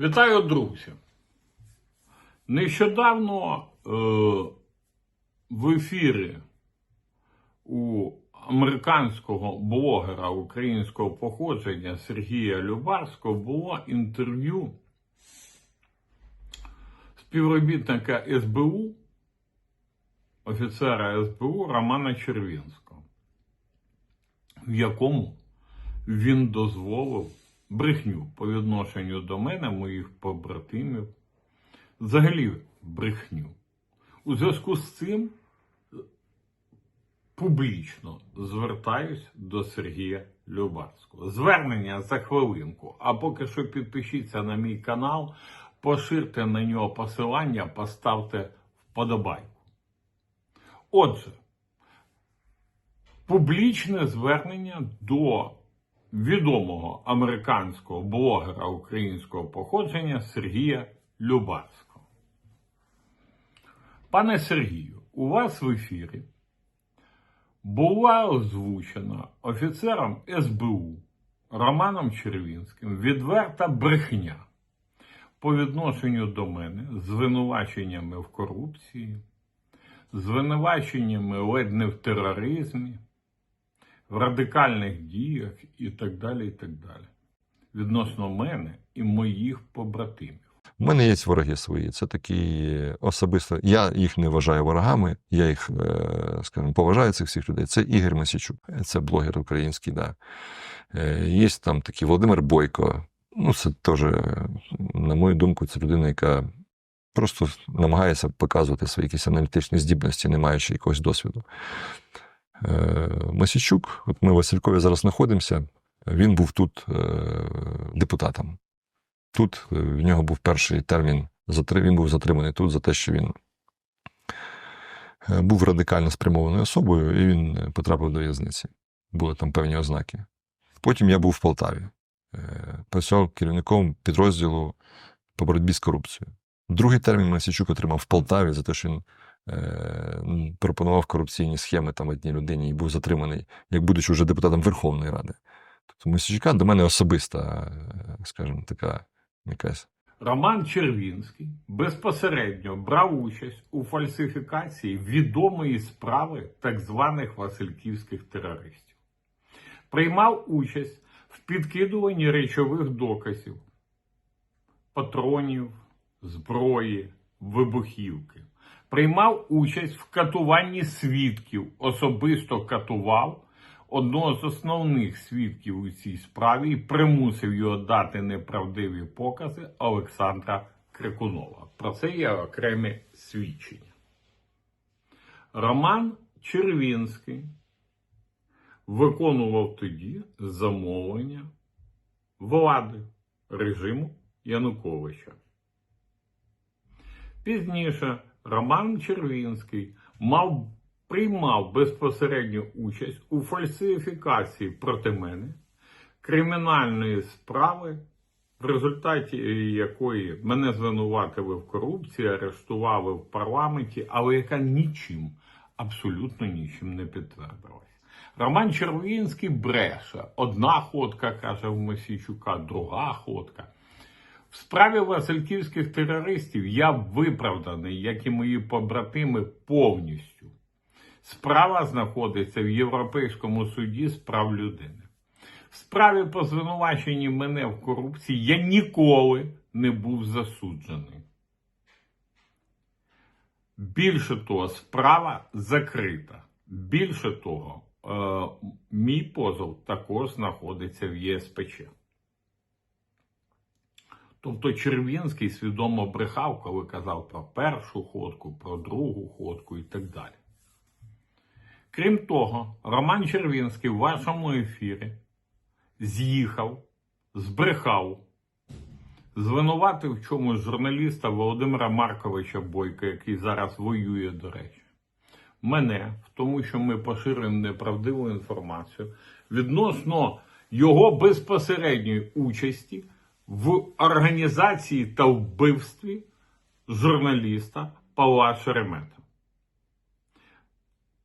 Вітаю, друзі! Нещодавно е, в ефірі у американського блогера українського походження Сергія Любарського було інтерв'ю співробітника СБУ, офіцера СБУ Романа Червінського, в якому він дозволив брехню по відношенню до мене, моїх побратимів, взагалі брехню. У зв'язку з цим публічно звертаюсь до Сергія Любарського. Звернення за хвилинку. А поки що підпишіться на мій канал, поширте на нього посилання, поставте вподобайку. Отже, публічне звернення до відомого американського блогера українського походження Сергія Любарського. Пане Сергію, у вас в ефірі була озвучена офіцером СБУ Романом Червінським відверта брехня по відношенню до мене з звинуваченнями в корупції, звинуваченнями ледь не в тероризмі, в радикальних діях і так далі, і так далі. Відносно мене і моїх побратимів. У мене є вороги свої. Це такі особисто. Я їх не вважаю ворогами, я їх, е, скажімо, поважаю цих всіх людей. Це Ігор Масічук, це блогер український, да. Е, Є там такий Володимир Бойко. Ну, це теж, на мою думку, це людина, яка просто намагається показувати свої якісь аналітичні здібності, не маючи якогось досвіду. Е, Масічук, от ми в Василькові зараз знаходимося, він був тут е, депутатом. Тут е, в нього був перший термін, він був затриманий тут за те, що він був радикально спрямованою особою, і він потрапив до в'язниці. Були там певні ознаки. Потім я був в Полтаві, працював керівником підрозділу по боротьбі з корупцією. Другий термін Масічук отримав в Полтаві за те, що він пропонував корупційні схеми там одній людині і був затриманий, як будучи вже депутатом Верховної Ради. Тобто Масічука до мене особиста, е, скажімо, така якась. Роман Червінський безпосередньо брав участь у фальсифікації відомої справи так званих васильківських терористів, приймав участь в підкидуванні речових доказів, патронів, зброї, вибухівки, приймав участь в катуванні свідків, особисто катував одного з основних свідків у цій справі і примусив його дати неправдиві покази Олександра Крикунова. Про це є окремі свідчення. Роман Червінський виконував тоді замовлення влади режиму Януковича. Пізніше Роман Червінський мав приймав безпосередню участь у фальсифікації проти мене кримінальної справи, в результаті якої мене звинуватили в корупції, арештували в парламенті, але яка нічим, абсолютно нічим не підтвердилась. Роман Червінський бреше. Одна ходка, каже в Мосійчука, друга ходка. В справі васильківських терористів я виправданий, як і мої побратими, повністю. Справа знаходиться в Європейському суді з прав людини. В справі по звинуваченні мене в корупції я ніколи не був засуджений. Більше того, справа закрита. Більше того, е, мій позов також знаходиться в ЄСПЧ. Тобто Червінський свідомо брехав, коли казав про першу ходку, про другу ходку і так далі. Крім того, Роман Червінський в вашому ефірі з'їхав, збрехав, звинуватив в чомусь журналіста Володимира Марковича Бойка, який зараз воює, до речі. Мене в тому, що ми поширюємо неправдиву інформацію відносно його безпосередньої участі в організації та вбивстві журналіста Павла Шеремета.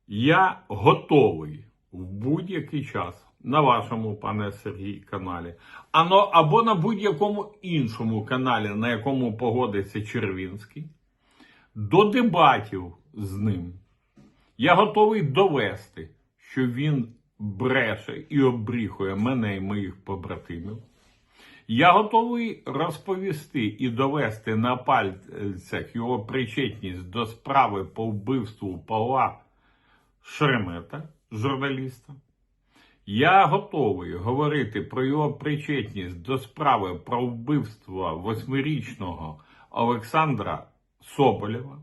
Я готовий в будь-який час на вашому, пане Сергій, каналі, або на будь-якому іншому каналі, на якому погодиться Червінський, до дебатів з ним. Я готовий довести, що він бреше і обріхує мене і моїх побратимів. Я готовий розповісти і довести на пальцях його причетність до справи по вбивству Павла Шремета, журналіста. Я готовий говорити про його причетність до справи про вбивство восьмирічного Олександра Соболєва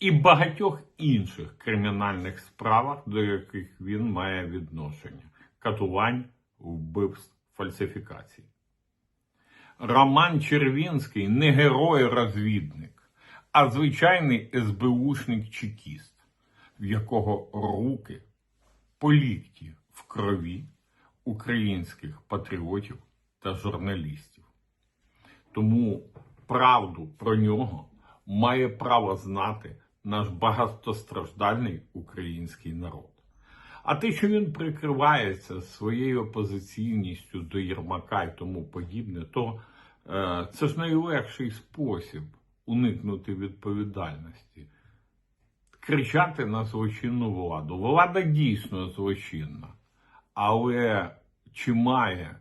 і багатьох інших кримінальних справах, до яких він має відношення: катувань, вбивств, фальсифікацій. Роман Червінський не герой-розвідник, а звичайний СБУшник-чекіст, в якого руки по лікті в крові українських патріотів та журналістів. Тому правду про нього має право знати наш багатостраждальний український народ. А те, що він прикривається своєю опозиційністю до Єрмака і тому подібне, то е, це ж найлегший спосіб уникнути відповідальності. Кричати на злочинну владу. Влада дійсно злочинна, але чи має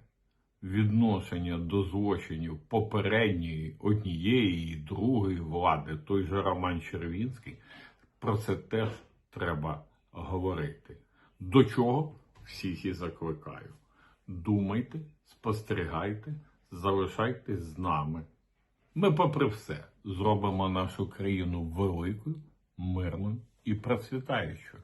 відношення до злочинів попередньої однієї і другої влади, той же Роман Червінський, про це теж треба говорити. До чого всіх і закликаю. Думайте, спостерігайте, залишайтесь з нами. Ми, попри все, зробимо нашу країну великою, мирною і процвітаючою.